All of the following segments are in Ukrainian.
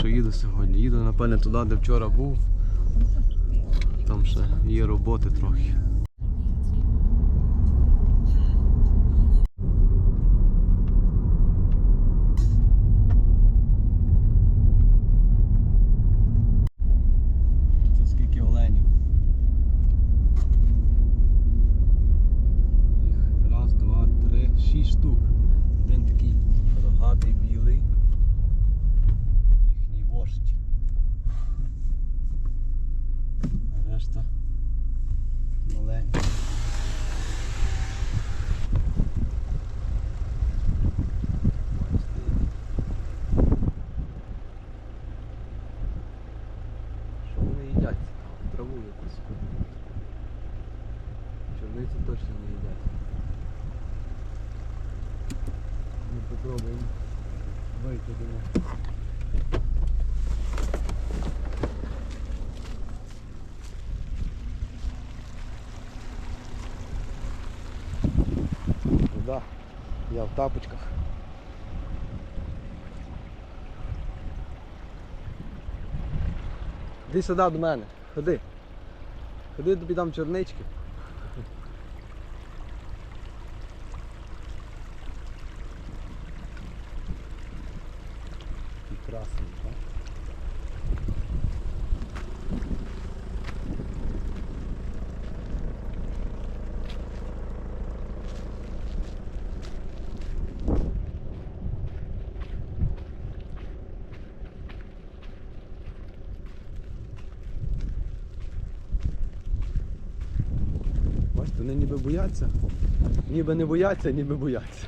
що їду сьогодні. Їду, напевне, туди, де вчора був. Там ще є роботи трохи. Я в тапочках. Іди сюди до мене, ходи. Ходи тобі дам чорнички. І красний, так? Бачите, вони ніби бояться. Ніби не бояться, ніби бояться.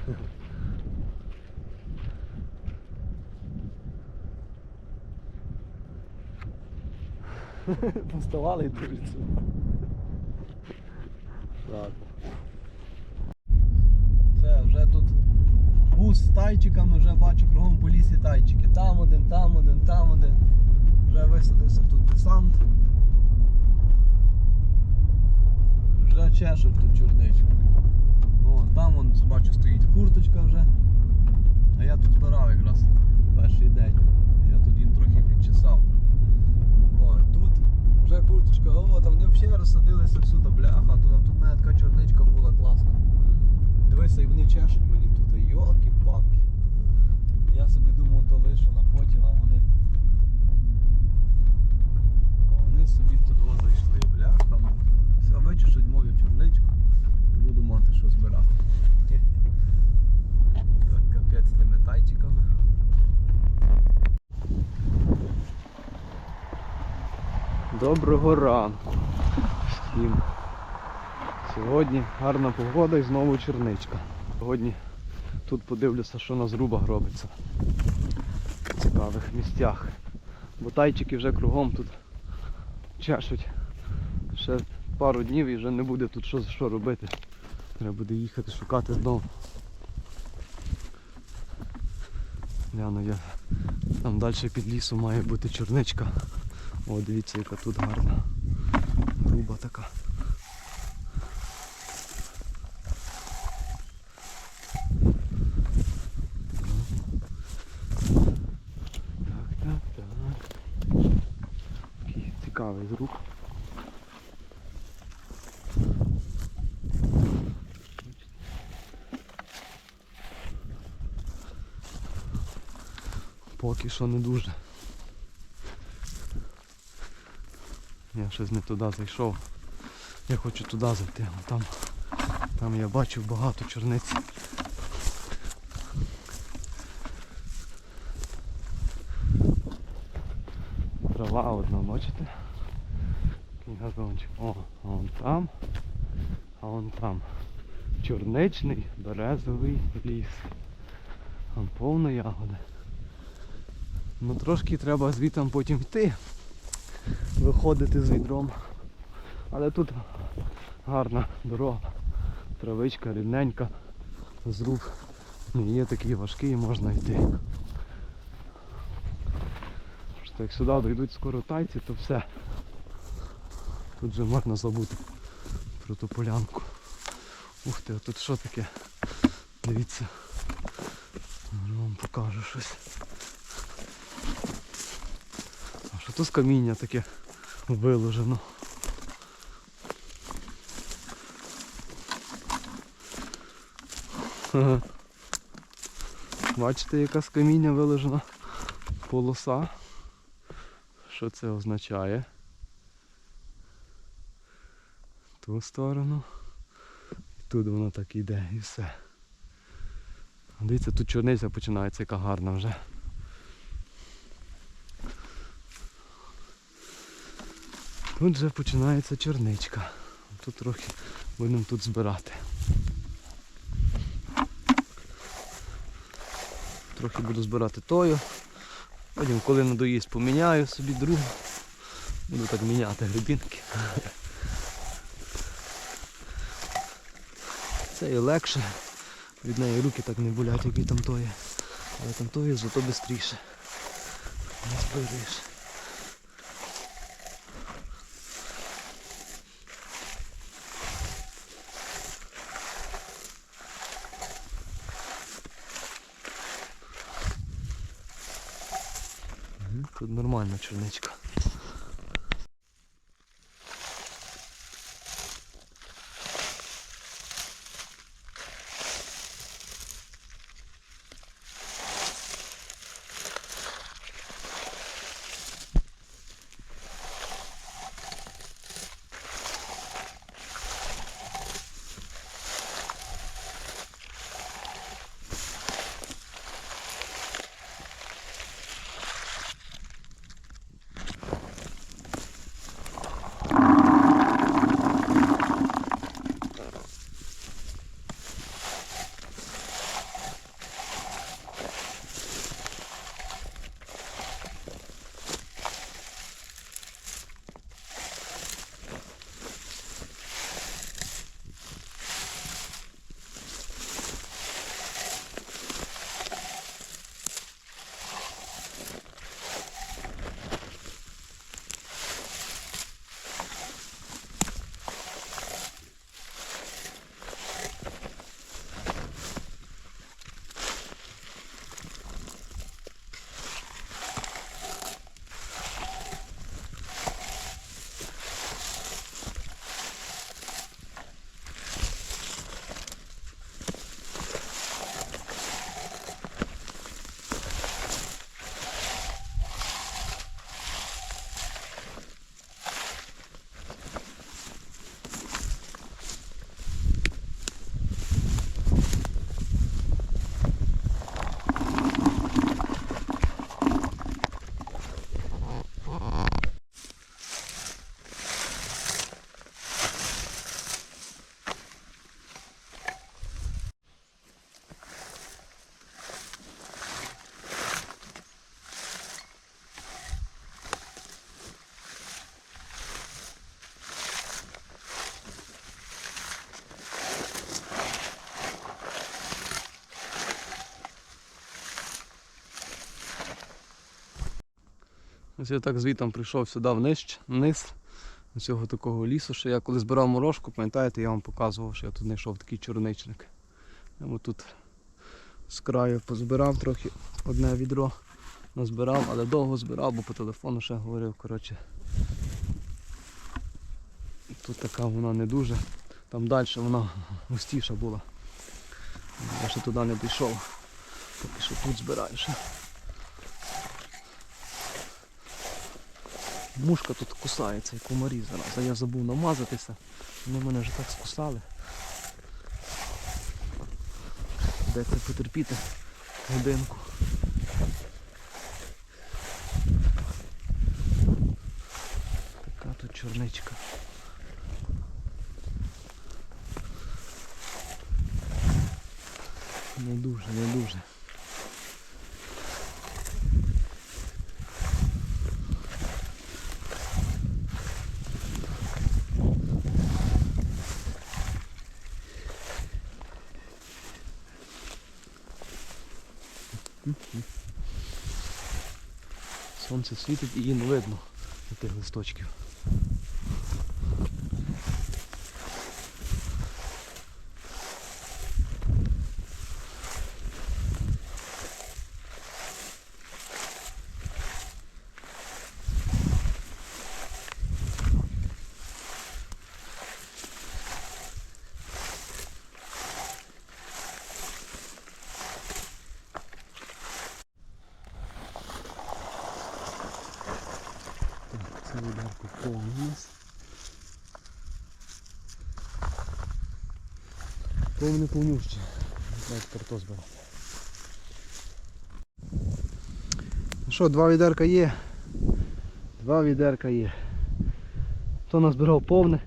Поставали і дивляться. Так. Все, вже тут бус з тайчиками, вже бачу кругом по лісі тайчики. Там один, там один, там один. Вже висадився тут десант. Вже чешуть тут чорничку. О, там вон, бачу стоїть курточка вже. А я тут збирав якраз перший день. Я тут їм трохи підчесав. О, тут вже курточка, о, там вони взагалі розсадилися всюди, бляха, тут, тут мене така чорничка була класна. Дивися, і вони чешуть мені тут, йолки-палки. Я собі думав, то лишу на потім, а вони. А вони собі тут. Все, вичешуть мою чорничку. Буду мати що збирати. Так, Капець з тими тайчиками. Доброго ранку всім. Сьогодні гарна погода і знову черничка. Сьогодні тут подивлюся, що на зрубах робиться. В цікавих місцях. Бо тайчики вже кругом тут чешуть. Ще пару днів і вже не буде тут що, що робити. Треба буде їхати шукати знову. Гляну я. Там далі під лісом має бути чорничка. О, дивіться, яка тут гарна. Груба така. Так, так, так. Такий цікавий зруб. Поки що не дуже. Я щось не туди зайшов. Я хочу туди зайти. а Там, там я бачив багато чорниць. Трава одна, бачите? Такий газончик. О, а вон там, а вон там. Чорничний березовий ліс. Там повно ягоди. Ну трошки треба звітом потім йти виходити з відром. Але тут гарна дорога, травичка рівненька, зруб не є такий важкий, можна йти. Просто як сюди дійдуть скоро тайці, то все. Тут же можна забути про ту полянку. Ух ти, а тут що таке? Дивіться. Може вам покажу щось. Що то з каміння таке виложено. Ага. Бачите, яка з каміння виложена полоса. Що це означає? Ту сторону. І тут воно так іде і все. Дивіться, тут чорниця починається, яка гарна вже. Тут вже починається чорничка. Тут трохи будемо тут збирати. Трохи буду збирати тою. Потім, коли надоїсть, поміняю собі другу. Буду так міняти грибінки. Це і легше. Від неї руки так не болять, як і там тої. Але там тої зато швидше. Не збереш. Черничка. Ось я так звітом прийшов сюди вниз, вниз до цього такого лісу, що я коли збирав морожку, пам'ятаєте, я вам показував, що я тут знайшов такий чорничник. Я тут з краю позбирав трохи одне відро, назбирав, але довго збирав, бо по телефону ще говорив. коротше. Тут така вона не дуже. Там далі вона густіша була. Я ще туди не дійшов. Поки що тут збираю ще. Мушка тут кусається і комарі зараз. Я забув намазатися. Вони мене вже так скусали. Дайте потерпіти годинку. Така тут чорничка. Не дуже, не дуже. Сонце світить і її не видно тих листочків. Відерку повне у нас. Повне повнюще. Навіть карто збирати. Ну що, два відерка є. Два відерка є. То назбирав повне,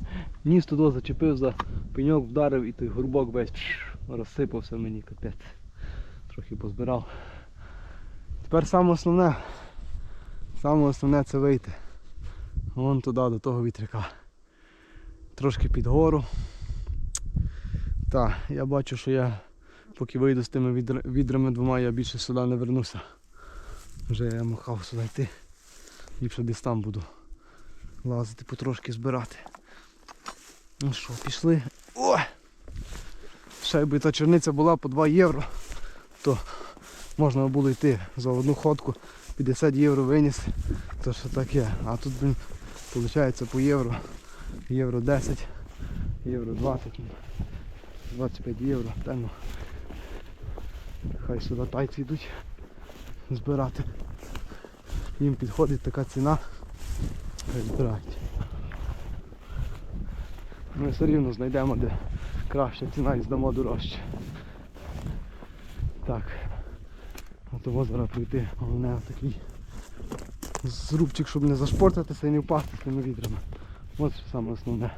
ніс туди зачепив за пеньок, вдарив і той горбок весь розсипався мені капець. Трохи позбирав. Тепер саме основне, саме основне це вийти. Вон туди до того вітряка. Трошки під гору. Так, я бачу, що я поки вийду з тими відр- відрами двома, я більше сюди не вернуся. Вже я махав сюди йти. Ліпше десь там буду лазити, потрошки збирати. Ну що, пішли. О! Ще якби та черниця була по 2 євро, то можна було йти за одну ходку 50 євро виніс, то що таке. А тут, блін, виходить по євро, євро 10, євро 20, ну, 25 євро. Ну. Хай сюди тайці йдуть збирати. Їм підходить така ціна. Хай збирають. Ми все рівно знайдемо, де краща ціна і здамо дорожче. Так. А того зараз прийти. Головне такий зрубчик, щоб не зашпортитися і не впасти відрами. Ось що саме основне.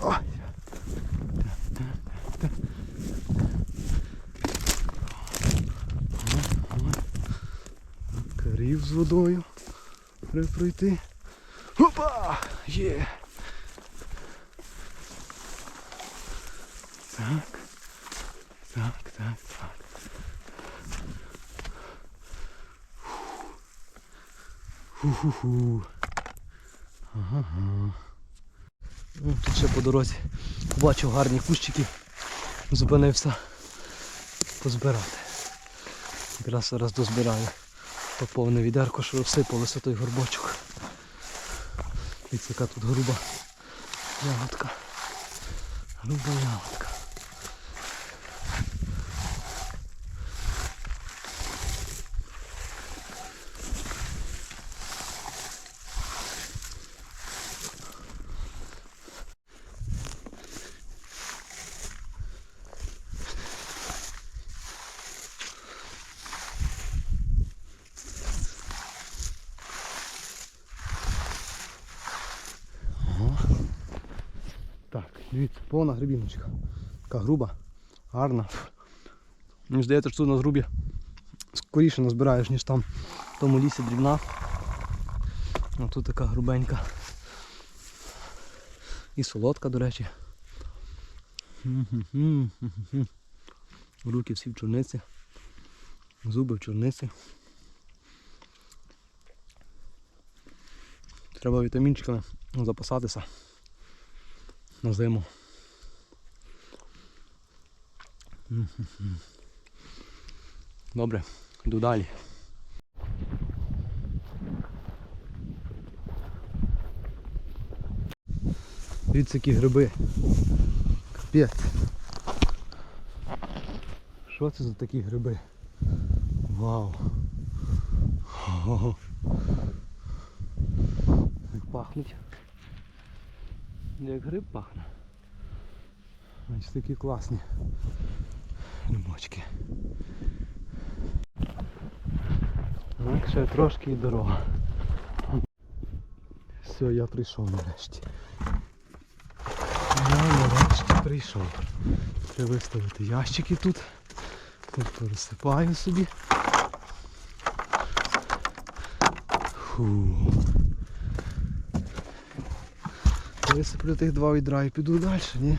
Ой. Карів з водою. Треба пройти. Опа! Є! Так, Фу-фу-фу. Ага. Ну, Тут ще по дорозі побачив гарні кущики. Зупинився позбирати. Якраз зараз дозбираю. То повне відерко, що розсипалося той горбочок. Дивіться, яка тут груба ягодка. Груба ягодка. Дивіться, повна грибіночка. Така груба, гарна. Мені здається, що тут на зрубі скоріше назбираєш, ніж там в тому лісі дрібна. А тут така грубенька. І солодка, до речі. Руки всі в чорниці. Зуби в чорниці. Треба вітамінчиками запасатися на зиму. Добре, йду далі. Дивіться, які гриби. Капець. Що це за такі гриби? Вау. Як пахнуть. Як гриб пахне. Значить такі класні грибочки. Так, ще трошки і дорога. Все, я прийшов нарешті. Я нарешті прийшов. Треба виставити ящики тут. Тут пересипаю собі. Фу. Висиплю тих два відра і піду далі, ні?